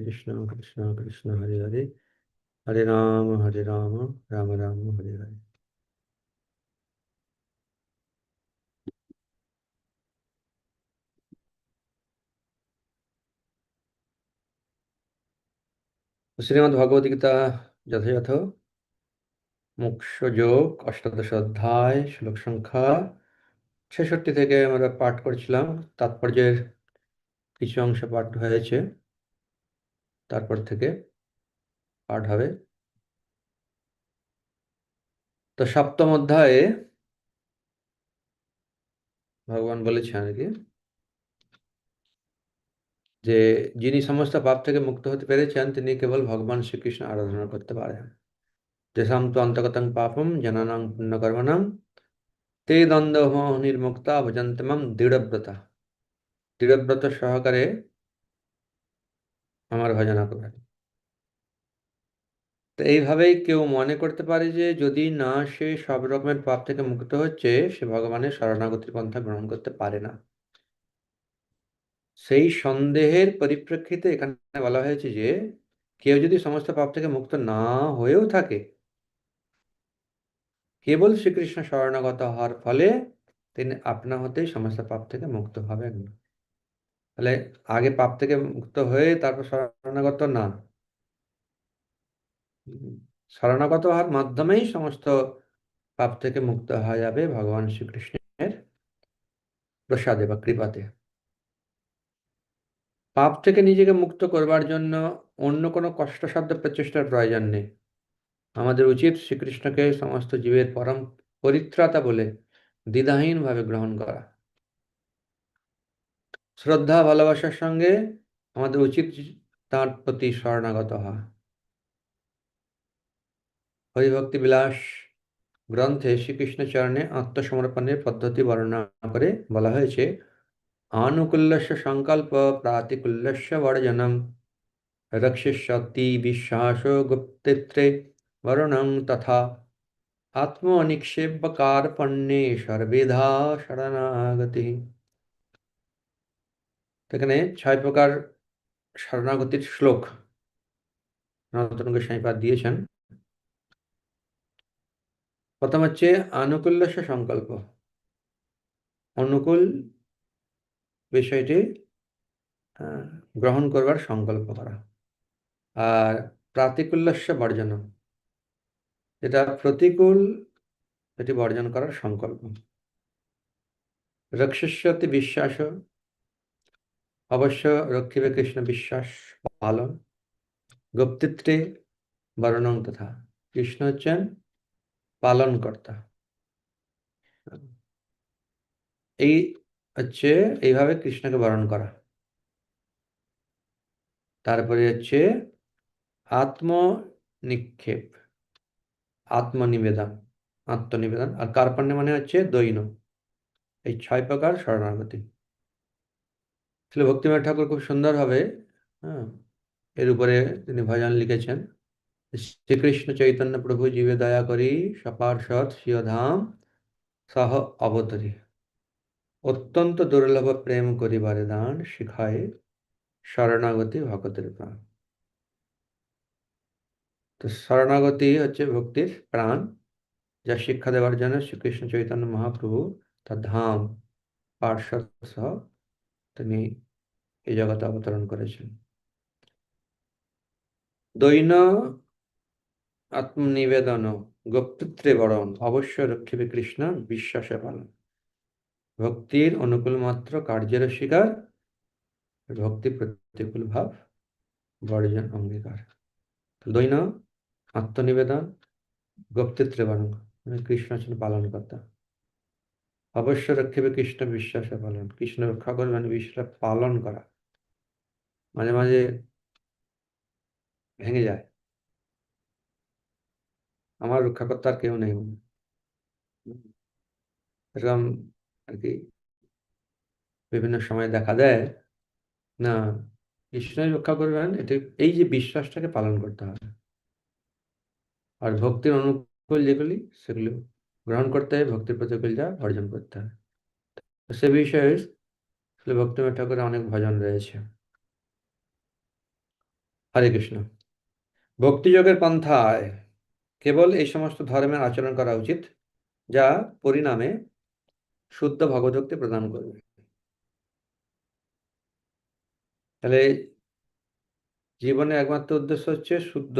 কৃষ্ণ কৃষ্ণ কৃষ্ণ হরে হরে হরে রাম হরে রাম রাম রাম হরে হরে শ্রীমদ্ ভগবদ গীতা যথাযথ মোক্ষযোগ অষ্টাদশ অধ্যায় শ্লোক সংখ্যা ছেষট্টি থেকে আমরা পাঠ করছিলাম। তাৎপর্যের কিছু অংশ পাঠ হয়েছে। তারপর থেকে পাঠ হবে। তো সপ্তম অধ্যায়ে ভগবান বলেছেন আর কি যে, যিনি সমস্ত পাপ থেকে মুক্ত হতে পেরেছেন, তিনি কেবল ভগবান শ্রীকৃষ্ণ আরাধনা করতে পারেন। যেসাম তো অন্তগতং পাপম জনানাং পুণ্যকর্মণাম, তে দ্বন্দ্ব নির্মুক্তা ভজন্তমাম দৃঢ়ব্রতা। দৃঢ়ব্রত সহকারে আমার ভজনা করবেন তো এইভাবেই কেউ মনে করতে পারে যে, যদি না সে সব রকমের পাপ থেকে মুক্ত হচ্ছে, সে ভগবানের শরণাগতির পন্থা গ্রহণ করতে পারে না। সেই সন্দেহের পরিপ্রেক্ষিতে এখানে বলা হয়েছে যে, কেউ যদি সমস্ত পাপ থেকে মুক্ত না হয়েও থাকে, কেবল শ্রীকৃষ্ণ শরণাগত হওয়ার ফলে তিনি আপনা হতেই সমস্ত পাপ থেকে মুক্ত হবেন তাহলে আগে পাপ থেকে মুক্ত হয়ে তারপর শরণাগত না শরণাগত হওয়ার মাধ্যমেই সমস্ত পাপ থেকে মুক্ত হওয়া যাবে ভগবান শ্রীকৃষ্ণের প্রসাদে বা কৃপাতে। পাপ থেকে নিজেকে মুক্ত করবার জন্য অন্য কোনো কষ্টসাধ্য প্রচেষ্টার প্রয়োজন নেই। আমাদের উচিত শ্রীকৃষ্ণকে সমস্ত জীবের পরম পরিত্রাতা বলে দ্বিধাহীনভাবে গ্রহণ করা। শ্রদ্ধা, ভালোবাসার সঙ্গে আমাদের উচিত তার প্রতি শরণাগত হওয়া। হরিভক্তি বিলাস গ্রন্থে শ্রীকৃষ্ণ চরণে আত্মসমর্পণের পদ্ধতি বর্ণনা করে বলা হয়েছে, আনুকূল্যস্য সংকল্প প্রাতিকূল্যস্য বর্জনম, রক্ষিষ্যতি বিশ্বাস গুপ্তিত্রে বরণং তথা আত্মনিক্ষেপ কার্পণ্যে সর্বেধা শরণাগতি। এখানে ছয় প্রকার শরণাগতির শ্লোক নতুন গোস্বাইপাদ দিয়েছেন। প্রথম হচ্ছে আনুকূল্যস্য সংকল্প। অনুকূল বিষয়টি গ্রহণ করবার সংকল্প করা। আর প্রাতিকূল্যস্য বর্জন যেটা প্রতিকূল এটি বর্জন করার সংকল্প। রক্ষস্যতি বিশ্বাস অবশ্য রক্ষিবে কৃষ্ণ বিশ্বাস পালন, গুপ্তিত্বে বর্ণং তথা। কৃষ্ণ হচ্ছেন পালনকর্তা। এই হচ্ছে, এইভাবে কৃষ্ণকে বরণ করা। তারপরে হচ্ছে আত্ম নিক্ষেপ আত্মনিবেদন আত্মনিবেদন। আর কার্পণ্য মানে হচ্ছে দৈন। এই ছয় প্রকার শরণাগতি। তাহলে ভক্তিময় ঠাকুর খুব সুন্দরভাবে হ্যাঁ? এর উপরে তিনি ভজন লিখেছেন, শ্রীকৃষ্ণ চৈতন্য প্রভু জীবে দয়া করি সপার্ষদ শিয়ধাম সহ অবতরী। অত্যন্ত দুর্লভ প্রেম করিবারে দান শিখায় শরণাগতি ভগতের প্রাণ। তো শরণাগতি হচ্ছে ভক্তির প্রাণ, যা শিক্ষা দেওয়ার জন্য শ্রীকৃষ্ণ চৈতন্য মহাপ্রভু তার ধাম পার্শ্বদ সহ তিনি এই জগতে অবতরণ করেছেন। দৈন আত্মনিবেদন গোপ্তৃত্বে বরণ অবশ্য রক্ষিবে কৃষ্ণ বিশ্বাসে পালন। ভক্তির অনুকূল মাত্র কার্যের শিকার, ভক্তি প্রতিকূল ভাব বর্জন অঙ্গীকার। দৈন আত্মনিবেদন গোপ্তৃত্বে বরণ মানে কৃষ্ণ পালন কর্তা অবশ্য রক্ষিবে কৃষ্ণ বিশ্বাসে পালন। কৃষ্ণ রক্ষা করবে মানে বিশ্বাস পালন করা। মাঝে মাঝে ভেঙে যায়। আমার রক্ষাকর্তার কেউ নেই এরকম আর কি বিভিন্ন সময় দেখা দেয় না, কৃষ্ণই রক্ষা করবেন এটা, এই যে বিশ্বাসটাকে পালন করতে হবে। আর ভক্তির অনুকূল যেগুলি সেগুলো গ্রহণ করতে হবে ভক্তির প্রতিকূল যা অর্জন করতে হবে সে বিষয়ে ভক্তিময় ঠাকুরের অনেক ভজন রয়েছে হরে কৃষ্ণ ভক্তিযোগের পন্থায় কেবল এই সমস্ত ধর্মের আচরণ করা উচিত যা পরিণামে শুদ্ধ ভগবদ্ভক্তি প্রদান করবে তাহলে জীবনের একমাত্র উদ্দেশ্য হচ্ছে শুদ্ধ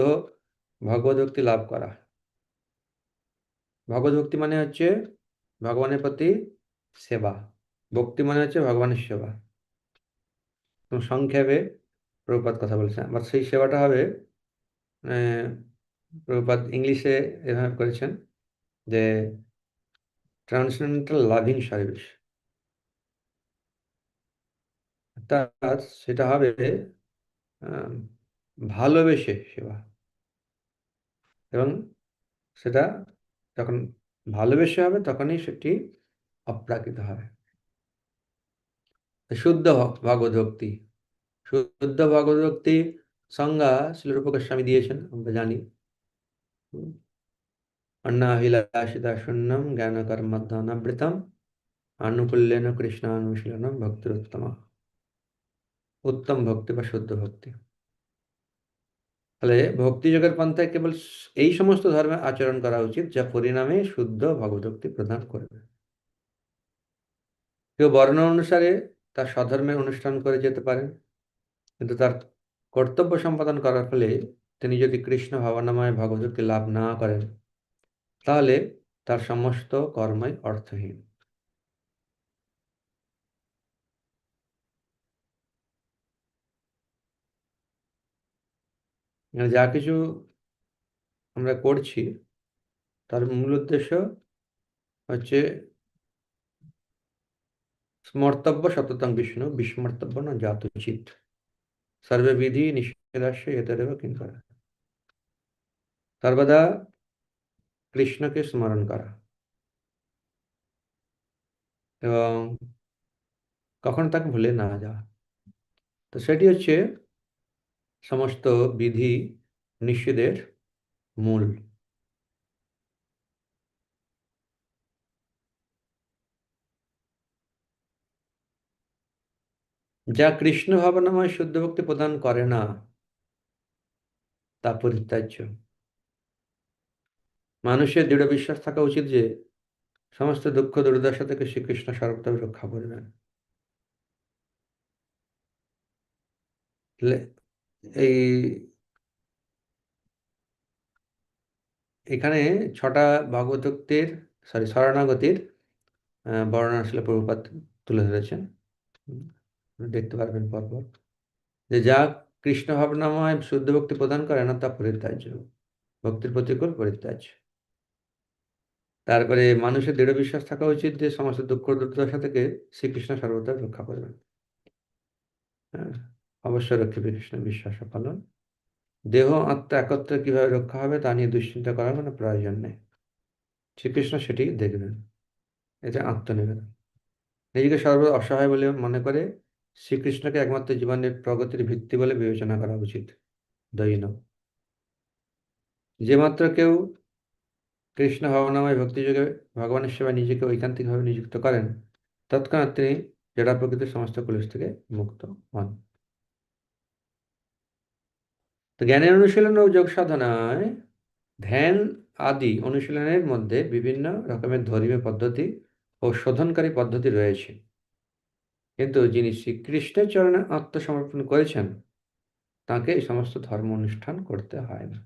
ভগবদ্ভক্তি লাভ করা। ভগবদ্ভক্তি মানে হচ্ছে ভগবানের প্রতি সেবা। ভক্তি মানে হচ্ছে ভগবানের সেবা। সংক্ষেপে প্রভুপাত কথা বলেছেন। আবার সেই সেবাটা হবে প্রভুপাত ইংলিশে এভাবে করেছেন যে, ট্রান্সেন্ডেন্টাল লাভিং সার্ভিস। সেটা হবে ভালোবেসে সেবা। এবং সেটা যখন ভালোবেসে হবে তখনই সেটি অপ্রাকৃত হবে। শুদ্ধ ভগবত ভক্তি। শুদ্ধ ভগবত সংজ্ঞা শিলরূপ গোস্বামী দিয়েছেন, আমরা জানি। অন্নাভিলাষিতা শূন্যম জ্ঞান কর্মধ্যানাবৃতম আনুকূল্যেন কৃষ্ণানুশীলনম ভক্তির উত্তম উত্তম ভক্তি বা শুদ্ধ ভক্তি। তাহলে ভক্তিযোগের পন্থায় কেবল এই সমস্ত ধর্মে আচরণ করা উচিত যা পরিণামে শুদ্ধ ভগবতী প্রদান করবে। কেউ বর্ণ অনুসারে তার স্বধর্মের অনুষ্ঠান করে যেতে পারেন, কিন্তু তার কর্তব্য সম্পাদন করার ফলে তিনি যদি কৃষ্ণ ভাবনাময় ভগবতী লাভ না করেন, তাহলে তার সমস্ত কর্মই অর্থহীন। মানে যা কিছু আমরা করছি, তার মূল উদ্দেশ্য হচ্ছে স্মর্তব্য সততং বিষ্ণু, বিস্মর্তব্য না জাত উচিত সর্ববিধি নিষেধাস্য এতরেব কিঙ্কর সর্বদা কৃষ্ণকে স্মরণ করা। এবং কখন তাকে ভুলে না যাওয়া। তো সেটি হচ্ছে সমস্ত বিধি নিষেধের মূল। যা কৃষ্ণ ভাবনাময় শুদ্ধ ভক্তি প্রদান করে না, তা পরিত্যাজ্য। মানুষের দৃঢ় বিশ্বাস থাকা উচিত যে, সমস্ত দুঃখ দুর্দশা থেকে শ্রীকৃষ্ণ সর্বদা রক্ষা করবেন। এই এখানে ছটা ভগবতোক্তির সরি শরণাগতির বর্ণনা প্রভুপাত তুলে ধরেছেন। দেখতে পারবেন পরপর। যে যা কৃষ্ণ ভাবনাময় শুদ্ধ ভক্তি প্রদান করে না, তা পরিত্যাজ্য। ভক্তির প্রতিকূল পরিত্যাজ্য। তারপরে মানুষের দৃঢ় বিশ্বাস থাকা উচিত যে সমস্ত দুঃখ দুর্দশা থেকে শ্রীকৃষ্ণ সর্বদা রক্ষা করবেন। হ্যাঁ অবশ্যই রক্ষিবে কৃষ্ণ বিশ্বাস পালন। দেহ আত্মা একত্রে কীভাবে রক্ষা হবে তা নিয়ে দুশ্চিন্তা করার কোনো প্রয়োজন নেই। শ্রীকৃষ্ণ সেটি দেখবেন এটা আত্মনিবেদন। নিজেকে সর্বদা অসহায় বলে মনে করে শ্রীকৃষ্ণকে একমাত্র জীবনের প্রগতির ভিত্তি বলে বিবেচনা করা উচিত, দৈন। যে মাত্র কেউ কৃষ্ণ ভবনাময় ভক্তিযোগে ভগবানের সেবায় নিজেকে ঐকান্তিকভাবে নিযুক্ত করেন, তৎক্ষণাৎ তিনি জড়া প্রকৃতির সমস্ত পুলিশ থেকে মুক্ত হন। তো জ্ঞানের অনুশীলন ও যোগ সাধনায় ধ্যান আদি অনুশীলনের মধ্যে বিভিন্ন রকমের ধর্মীয় পদ্ধতি ও শোধনকারী পদ্ধতি রয়েছে। কিন্তু যিনি শ্রীকৃষ্ণের চরণে আত্মসমর্পণ করেছেন, তাকে এই সমস্ত ধর্ম অনুষ্ঠান করতে হয় না।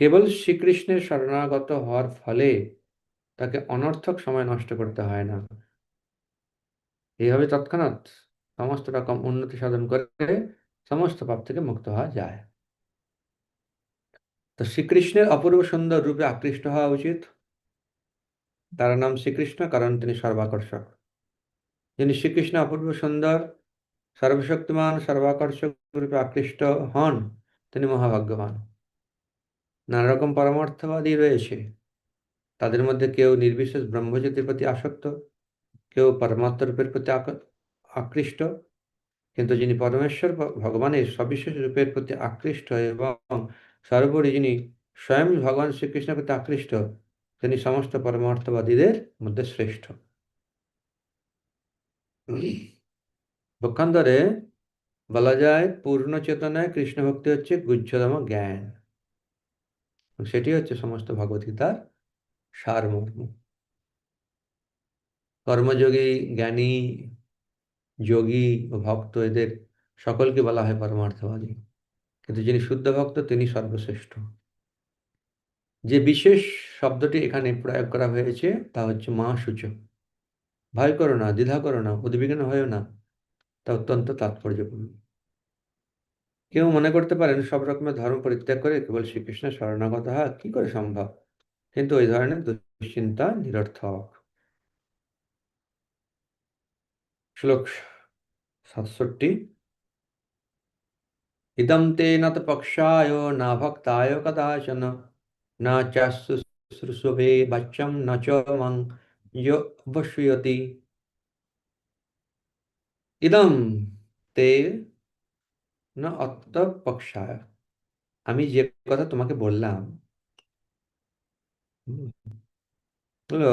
কেবল শ্রীকৃষ্ণের শরণাগত হওয়ার ফলে তাকে অনর্থক সময় নষ্ট করতে হয় না। এইভাবে তৎক্ষণাৎ সমস্ত রকম উন্নতি সাধন করে সমস্ত পাপ থেকে মুক্ত হওয়া যায়। তো শ্রীকৃষ্ণের অপূর্ব সুন্দর রূপে আকৃষ্ট হওয়া উচিত। তার নাম শ্রীকৃষ্ণ, কারণ তিনি সর্বাকর্ষক। যিনি শ্রীকৃষ্ণ অপূর্ব সুন্দর, সর্বশক্তিমান, সর্বাকর্ষক রূপে আকৃষ্ট হন, তিনি মহাভাগ্যবান। নানা রকম পরমার্থবাদী রয়েছে। তাদের মধ্যে কেউ নির্বিশেষ ব্রহ্মজ্যোতির প্রতি আসক্ত, কেউ পরমাত্মরূপের প্রতি আকৃষ্ট। কিন্তু যিনি পরমেশ্বর ভগবানের সবিশেষ রূপের প্রতি আকৃষ্ট এবং সর্বোপরি যিনি স্বয়ং ভগবান শ্রীকৃষ্ণের প্রতি আকৃষ্ট, তিনি সমস্ত পরমার্থবাদীদের মধ্যে শ্রেষ্ঠ। পক্ষান্তরে বলা যায় পূর্ণ চেতনায় কৃষ্ণ ভক্তি হচ্ছে গুহ্যতম জ্ঞান। সেটি হচ্ছে সমস্ত ভগবদ্গীতার সারমর্ম। কর্মযোগী, জ্ঞানী যোগী ও ভক্ত এদের সকলকে বলা হয় পরমার্থবাদী। কিন্তু যিনি শুদ্ধ ভক্ত, তিনি সর্বশ্রেষ্ঠ। যে বিশেষ শব্দটি এখানে প্রয়োগ করা হয়েছে, তা হচ্ছে মা সূচক ভয় করো না, দ্বিধা করো না, উদ্বিগ্ন হয় না, তা অত্যন্ত তাৎপর্যপূর্ণ। কেউ মনে করতে পারেন, সব রকমের ধর্ম পরিত্যাগ করে কেবল শ্রীকৃষ্ণের শরণাগত হওয়া কি করে সম্ভব? কিন্তু ওই ধরনের দুশ্চিন্তা নিরর্থক। শ্লোক সাতষট্টি ইদম তে ন তো পক্ষায় না ভক্তায় কদাচন না চাশুশ্রুষবে বাচ্চম ন চ ইদম তে না অত্য পক্ষায় আমি যে কথা তোমাকে বললাম হলো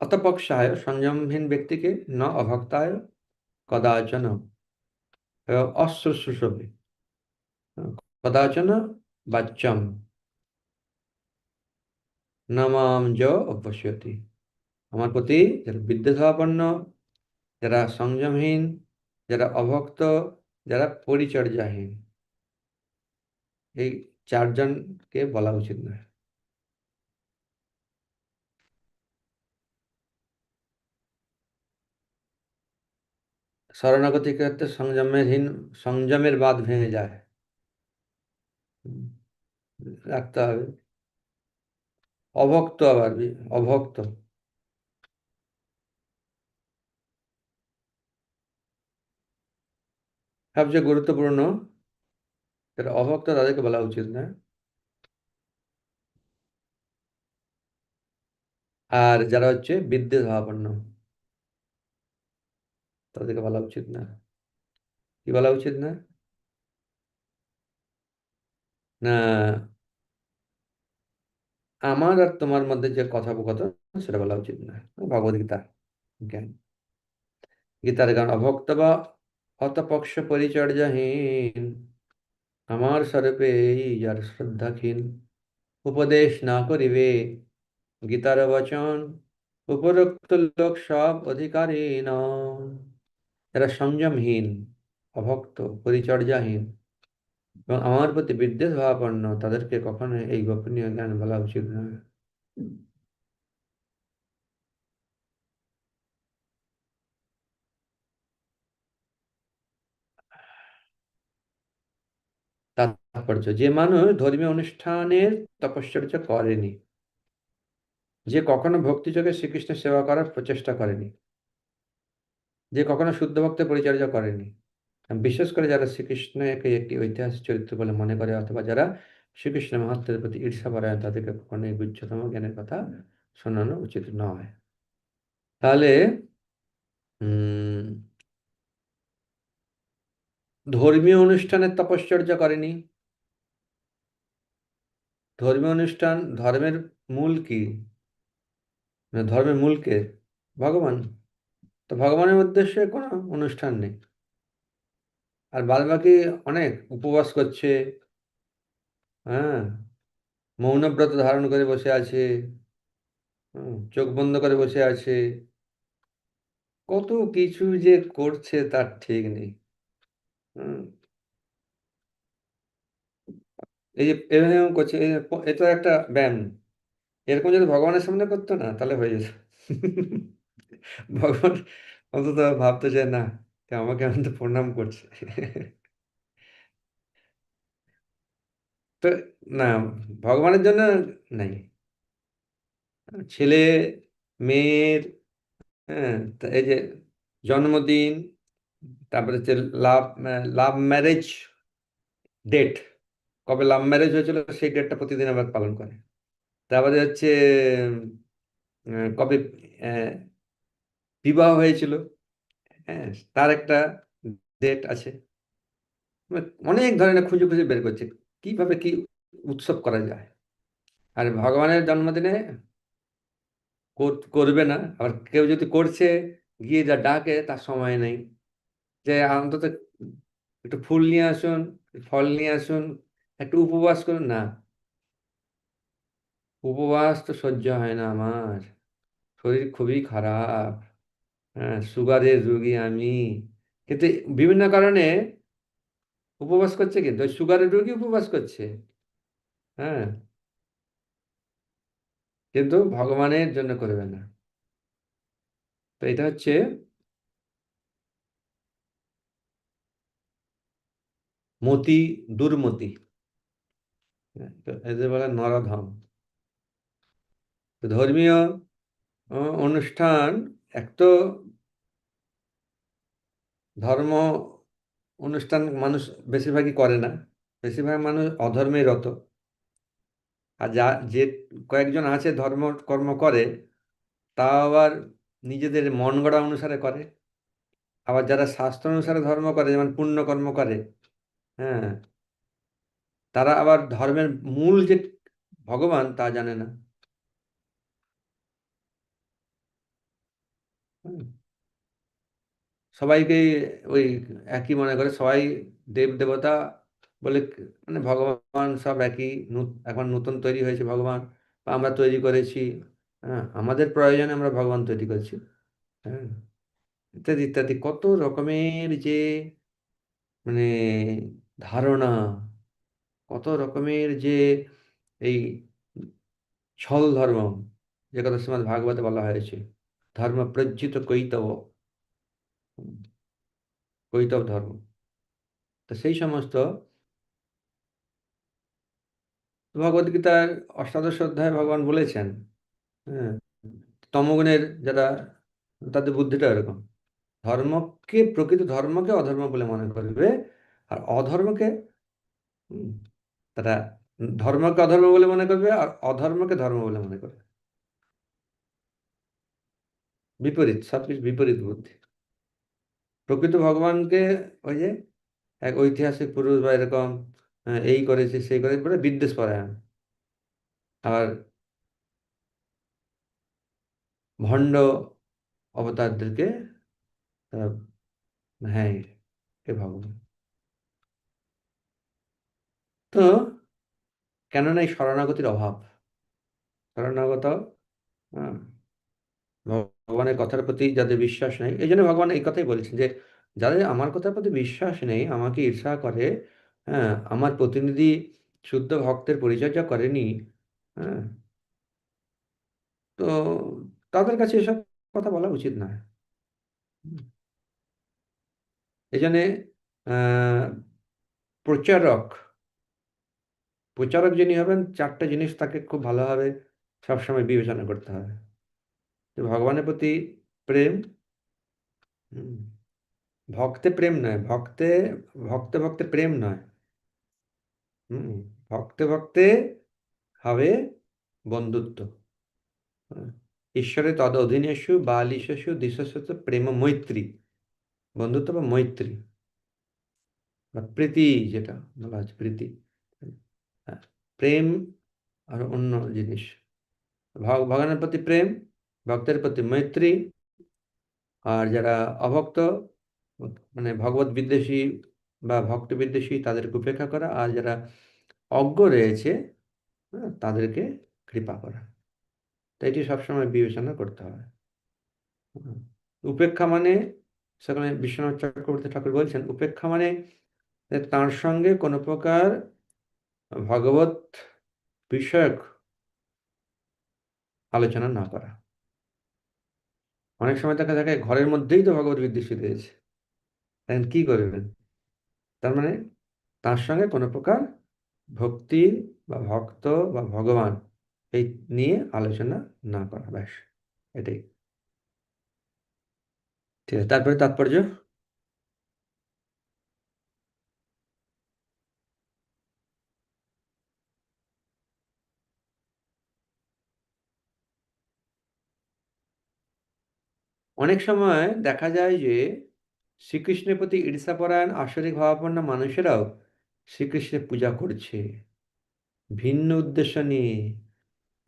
অতপক্ষায় সংযমহীন ব্যক্তিকে ন অভক্তায় কদাচন অশ্রুশ্রুষবে কদাচন বাচ্যম। নমাম য অভ্যস্যতি আমার প্রতি যারা বিদ্যুৎভাবাপন্ন, যারা সংযমহীন, যারা অভক্ত, যারা পরিচর্যাহীন, এই চারজনকে বলা উচিত নয়। শরণাগতি করতে সংযমের হীন সংযমের বাদ ভেঙে যায়। রাখতে হবে। অভক্ত আবার, অভক্ত। সবচেয়ে গুরুত্বপূর্ণ, যারা অভক্ত, তাদেরকে বলা উচিত না। আর যারা হচ্ছে বিদ্যুৎ ভাবাপন্ন। তাদেরকে বলা উচিত না। কি বলা উচিত না? না, আমার আর তোমার মধ্যে যে কথোপকথন, সেটা বলা উচিত না। ভগবদ্গীতা জ্ঞান। গীতার গান অভক্ত বা হতপক্ষ পরিচর্যাহীন, আমার স্বরূপে যার শ্রদ্ধাহীন উপদেশ না করিবে, গীতার বচন উপরোক্ত লোক সব অধিকারী নন। যারা সংযমহীন, অভক্ত, পরিচর্যাহীন এবং আমার প্রতি বিদ্বেষ ভাবাপন্ন, তাদেরকে কখনো এই গোপনীয় জ্ঞান বলা উচিত নয়। তাৎপর্য, যে মানুষ ধর্মীয় অনুষ্ঠানের তপশ্চর্যা করেনি, যে কখনো ভক্তিযোগে শ্রীকৃষ্ণের সেবা করার প্রচেষ্টা করেনি যে কখনো শুদ্ধ ভক্তের পরিচর্যা করেনি। বিশেষ করে যারা শ্রীকৃষ্ণকে একটি ঐতিহাসিক চরিত্র বলে মনে করে অথবা যারা শ্রীকৃষ্ণ মাহাত্মের প্রতি ঈর্ষা পরায়ণ তাদেরকে কখনো এই গুচ্ছতম জ্ঞানের কথা শোনানো উচিত নয়। তাহলে ধর্মীয় অনুষ্ঠানের তপশ্চর্যা করেনি। ধর্মীয় অনুষ্ঠান, ধর্মের মূল কি? মানে ধর্মের মূলকে ভগবান। তো ভগবানের উদ্দেশ্যে কোনো অনুষ্ঠান নেই। আর বাদ বাকি অনেক উপবাস করছে হ্যাঁ মৌনব্রত ধারণ করে বসে আছে চোখ বন্ধ করে বসে আছে। কত কিছু যে করছে তার ঠিক নেই। এই যে এরকম করছে এ তো একটা ব্যায়াম। এরকম যদি ভগবানের সামনে করতো না, তাহলে হয়ে যেত। ভগবান অন্তত ভাবতো যে, না আমাকে অন্ত প্রণাম করছে। তো, না, ভগবানের জন্য নাই। ছেলে, মেয়ের হ্যাঁ এই যে জন্মদিন, তারপরে হচ্ছে লাভ লাভ ম্যারেজ ডেট। কবে লাভ ম্যারেজ হয়েছিল, সেই ডেটটা প্রতিদিন আবার পালন করে। তারপরে হচ্ছে কবে বিবাহ হয়েছিল। হ্যাঁ তার একটা ডেট আছে। মানে অনেক ধরনের খুঁজে খুঁজে বের করছে, কীভাবে কি উৎসব করা যায়। আর ভগবানের জন্মদিনে করবে না। আবার কেউ যদি করছে, গিয়ে যা ডাকে, তার সময় নেই। যে অন্তত একটু ফুল নিয়ে আসুন, ফল নিয়ে আসুন, একটু উপবাস করুন, না। উপবাস তো সহ্য হয় না আমার। শরীর খুবই খারাপ। হ্যাঁ সুগারের রুগী আমি। কিন্তু বিভিন্ন কারণে উপবাস করছে কিন্তু ওই সুগারের রুগী উপবাস করছে। হ্যাঁ। কিন্তু ভগবানের জন্য করবে না। তো এটা হচ্ছে মতি দুর্মতি। হ্যাঁ, এদের বলে নরধম। ধর্মীয় অনুষ্ঠান এক তো ধর্ম অনুষ্ঠান মানুষ বেশিরভাগই করে না, বেশিরভাগ মানুষ অধর্মে রত। আর যা, যে কয়েকজন আছে ধর্ম, কর্ম করে তা আবার নিজেদের মন গড়া অনুসারে করে। আবার যারা শাস্ত্র অনুসারে ধর্ম করে, যেমন পুণ্য কর্ম করে হ্যাঁ তারা আবার ধর্মের মূল যে ভগবান তা জানে না। সবাইকে ওই একই মনে করে, সবাই দেব দেবতা বলে মানে ভগবান সব একই এখন নতুন তৈরি হয়েছে ভগবান, বা আমরা তৈরি করেছি হ্যাঁ আমাদের প্রয়োজনে আমরা ভগবান তৈরি করেছি হ্যাঁ ইত্যাদি ইত্যাদি। কত রকমের যে মানে ধারণা, কত রকমের যে এই ছল ধর্ম, যে কথা শ্রীমদ্ ভাগবতে বলা হয়েছে। ধর্ম প্রজ্জিত কৈতব কৈতব ধর্ম তো সেই সমস্ত ভগবদ্গীতার অষ্টাদশ অধ্যায়ে ভগবান বলেছেন হ্যাঁ তমগুণের যারা, তাদের বুদ্ধিটা এরকম। ধর্মকে, প্রকৃত ধর্মকে অধর্ম বলে মনে করবে, আর অধর্মকে তারা ধর্মকে অধর্ম বলে মনে করবে, আর অধর্মকে ধর্ম বলে মনে করবে। বিপরীত সবকিছু বিপরীত বুদ্ধি। প্রকৃত ভগবানকে ওই যে এক ঐতিহাসিক পুরুষ বা এরকম এই করেছে সেই করেছে বলে বিদ্বেষ পরায়ণ। আর ভণ্ড অবতারদেরকে তারা হ্যাঁ কে ভগবান। তো কেননা এই শরণাগতির অভাব? শরণাগত হ্যাঁ, ভগবানের কথার প্রতি যাদের বিশ্বাস নেই, এই জন্য ভগবান এই কথাই বলছেন যে, যাদের আমার কথার প্রতি বিশ্বাস নেই, আমাকে ঈর্ষা করে হ্যাঁ আমার প্রতিনিধি শুদ্ধ ভক্তের পরিচর্যা করেনি হ্যাঁ তো তাদের কাছে এসব কথা বলা উচিত হুম। এই জন্যে প্রচারক প্রচারক যিনি হবেন, চারটে জিনিস তাকে খুব ভালোভাবে সবসময় বিবেচনা করতে হবে ভগবানের প্রতি প্রেম ভক্তে প্রেম নয় ভক্তে ভক্তে ভক্তে প্রেম নয় হুম ভক্তে ভক্তে হবে বন্ধুত্ব হ্যাঁ। ঈশ্বরে তদ অধীনেষু বালিশেষু দিশস্য প্রেম মৈত্রী বন্ধুত্ব বা মৈত্রী বা প্রীতি যেটা বলা হচ্ছে প্রীতি হ্যাঁ, প্রেম আর অন্য জিনিস ভগ- ভগবানের প্রতি প্রেম ভক্তের প্রতি মৈত্রী আর যারা অভক্ত মানে ভগবত বিদ্বেষী বা ভক্ত বিদ্বেষী তাদেরকে উপেক্ষা করা। আর যারা অজ্ঞ রয়েছে হ্যাঁ, তাদেরকে কৃপা করা। তো এটি সবসময় বিবেচনা করতে হবে। উপেক্ষা মানে সেখানে বিশ্বনাথ চক্রবর্তী ঠাকুর বলছেন উপেক্ষা মানে তার সঙ্গে কোনো প্রকার ভগবত বিষয়ক আলোচনা না করা। অনেক সময় দেখা যায় ঘরের মধ্যেই তো ভগবত বিদ্বেষী রয়েছে এখন কি করবেন? তার মানে তার সঙ্গে কোনো প্রকার ভক্তি বা ভক্ত বা ভগবান এই নিয়ে আলোচনা না করা, ব্যাস, এটাই। ঠিক আছে, তারপরে তাৎপর্য? অনেক সময় দেখা যায় যে, শ্রীকৃষ্ণের প্রতি ঈর্ষাপরায়ণ, আসরিক ভাবাপন্ন মানুষেরাও শ্রীকৃষ্ণের পূজা করছে। ভিন্ন উদ্দেশ্য নিয়ে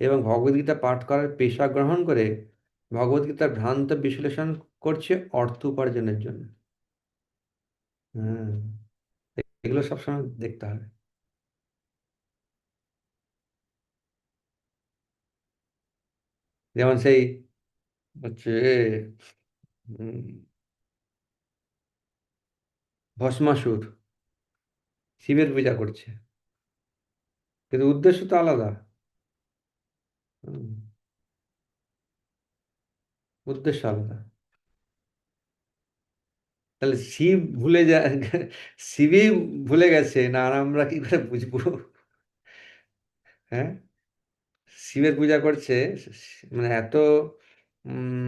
এবং ভগবদ্গীতা পাঠ করার পেশা গ্রহণ করে ভগবদ্গীতার ভ্রান্ত বিশ্লেষণ করছে অর্থ উপার্জনের জন্য। এগুলো সবসময় দেখতে হবে। যেমন সেই হচ্ছে ভস্মাসুর শিবের পূজা করছে। কিন্তু উদ্দেশ্য তো আলাদা। উদ্দেশ্য আলাদা। তাহলে শিব ভুলে যায় শিবই ভুলে গেছে, না আর আমরা কি করে বুঝব? হ্যাঁ? শিবের পূজা করছে মানে এত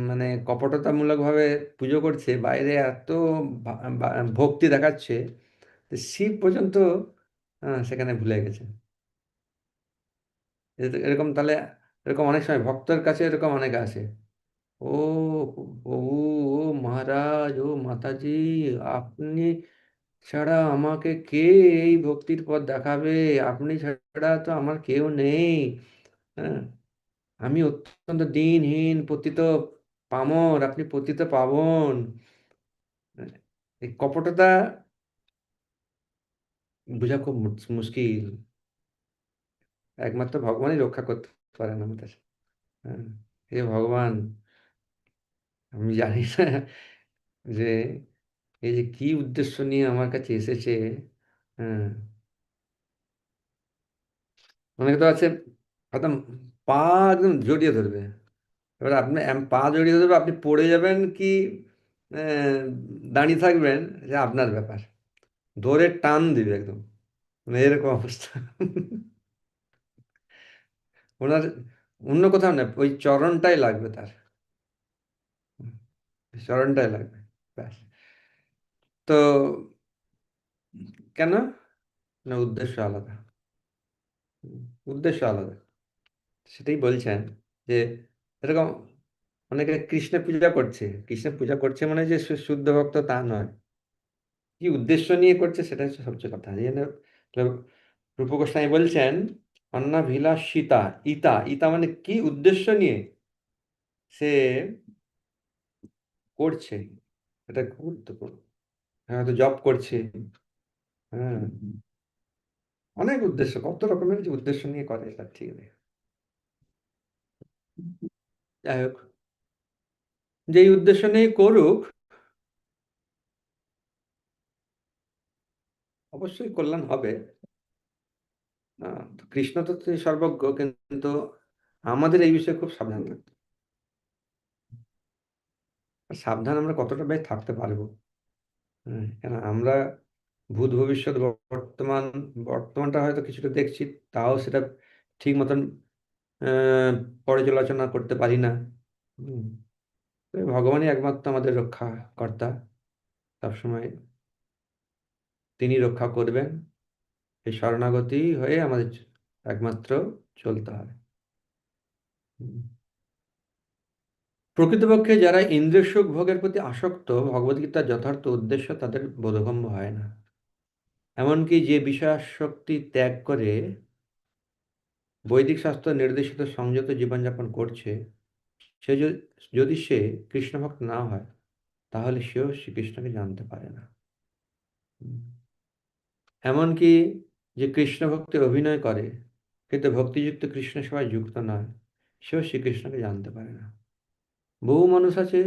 মানে কপটতামূলকভাবে পুজো করছে, বাইরে এত ভা- ভক্তি দেখাচ্ছে শিব পর্যন্ত সেখানে ভুলে গেছে। এরকম তাহলে, এরকম অনেক সময় ভক্তের কাছে এরকম অনেক আসে। ও প্রভু, ও মহারাজ, ও মাতাজি, আপনি ছাড়া আমাকে কে এই ভক্তির পথ দেখাবে? আপনি ছাড়া তো আমার কেউ নেই। হ্যাঁ? আমি অত্যন্ত দিনহীন, পতিত পামর, আপনি পতিত পাবন। এই কপটতা বোঝা খুব মুশকিল। একমাত্র ভগবানই রক্ষা করতে পারেন আমাদের হ্যাঁ হে ভগবান। আমি জানি না যে, এই যে কি উদ্দেশ্য নিয়ে আমার কাছে এসেছে হ্যাঁ। অনেকে তো আছে পা একদম জড়িয়ে ধরবে। এবার আপনি পা জড়িয়ে ধরবে, আপনি পড়ে যাবেন কি দাঁড়িয়ে থাকবেন যে আপনার ব্যাপার। ধরে টান দিবে একদম। মানে এরকম অবস্থা। ওনার, অন্য কোথাও না, ওই চরণটাই লাগবে তার। চরণটাই লাগবে, ব্যাস। তো কেন? না, উদ্দেশ্য আলাদা। উদ্দেশ্য আলাদা। সেটাই বলছেন যে এরকম অনেকে কৃষ্ণ পূজা করছে। কৃষ্ণ পূজা করছে মানে যে শুদ্ধ ভক্ত তা নয়। কি উদ্দেশ্য নিয়ে করছে সেটা হচ্ছে সবচেয়ে কথা। রূপ গোস্বামী বলছেন, অন্নাভিলাষিতা, ইতা ইতা মানে কি উদ্দেশ্য নিয়ে সে করছে? এটা গুরুত্বপূর্ণ। হ্যাঁ হয়তো জব করছে। হ্যাঁ। অনেক উদ্দেশ্য, কত রকমের যে উদ্দেশ্য নিয়ে করে, এটা ঠিক নেই। যাই হোক। যেই উদ্দেশ্য নিয়ে করুক, অবশ্যই কল্যাণ হবে। কৃষ্ণ তো সর্বজ্ঞ, কিন্তু আমাদের এই বিষয়ে খুব সাবধান থাকতে সাবধান আমরা কতটা বেশ থাকতে পারব? হ্যাঁ কেন আমরা ভূত ভবিষ্যৎ বর্তমান, বর্তমানটা হয়তো কিছুটা দেখছি, তাও সেটা ঠিক মতন পর্যালোচনা করতে পারি না। ভগবানই একমাত্র আমাদের রক্ষা কর্তা সবসময় তিনি রক্ষা করবেন। এই শরণাগতি হয়ে আমাদের একমাত্র চলতে হবে। প্রকৃতপক্ষে যারা ইন্দ্রিয় সুখ ভোগের প্রতি আসক্ত ভগবদ্গীতার যথার্থ উদ্দেশ্য তাদের বোধগম্য হয় না। এমনকি যে বিষয়াসক্তি ত্যাগ করে বৈদিক শাস্ত্র নির্দেশিত সংযত জীবনযাপন করছে, সে যদি সে কৃষ্ণভক্ত না হয়, তাহলে সেও শ্রীকৃষ্ণকে জানতে পারে না। এমনকি যে কৃষ্ণ ভক্তি অভিনয় করে, কিন্তু ভক্তিযুক্ত কৃষ্ণ সেবায় যুক্ত নয়, সেও শ্রীকৃষ্ণকে জানতে পারে না বহু মানুষ আছে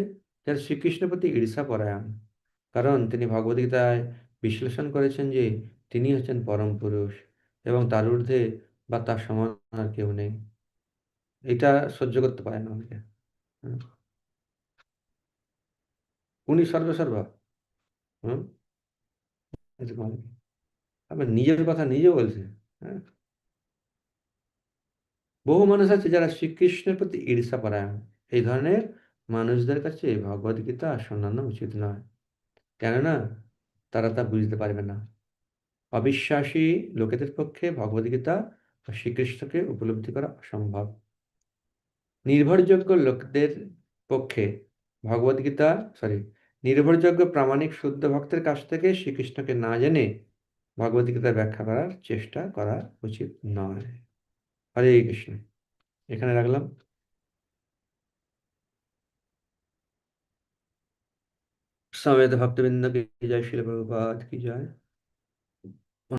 যারা শ্রীকৃষ্ণের প্রতি ঈর্ষা পরায়ণ কারণ তিনি ভগবদ্গীতায় বিশ্লেষণ করেছেন যে তিনি হচ্ছেন পরম পুরুষ এবং তার ঊর্ধ্বে বা তার সমান আর কেউ নেই। এটা সহ্য করতে পারে না অনেকে। উনি সর্বসর্বা। আবার নিজের কথা নিজে বলছে। হ্যাঁ। বহু মানুষ আছে যারা শ্রীকৃষ্ণের প্রতি ঈর্ষা পরায়ণ। এই ধরনের মানুষদের কাছে ভগবদ্গীতা শোনানো উচিত নয়। কেননা তারা তা বুঝতে পারবে না। অবিশ্বাসী লোকেদের পক্ষে ভগবদ্গীতা ও শ্রীকৃষ্ণকে উপলব্ধি করা অসম্ভব। নির্ভরযোগ্য লোকদের পক্ষে ভগবদ্গীতা সরি নির্ভরযোগ্য প্রামাণিক শুদ্ধ ভক্তের কাছ থেকে শ্রীকৃষ্ণকে না জেনে ভগবদ্গীতা ব্যাখ্যা করার চেষ্টা করা উচিত নয়। হরে কৃষ্ণ। এখানে রাখলাম। সমেত ভক্তবৃন্দ কি জয়, শিল কি জয়।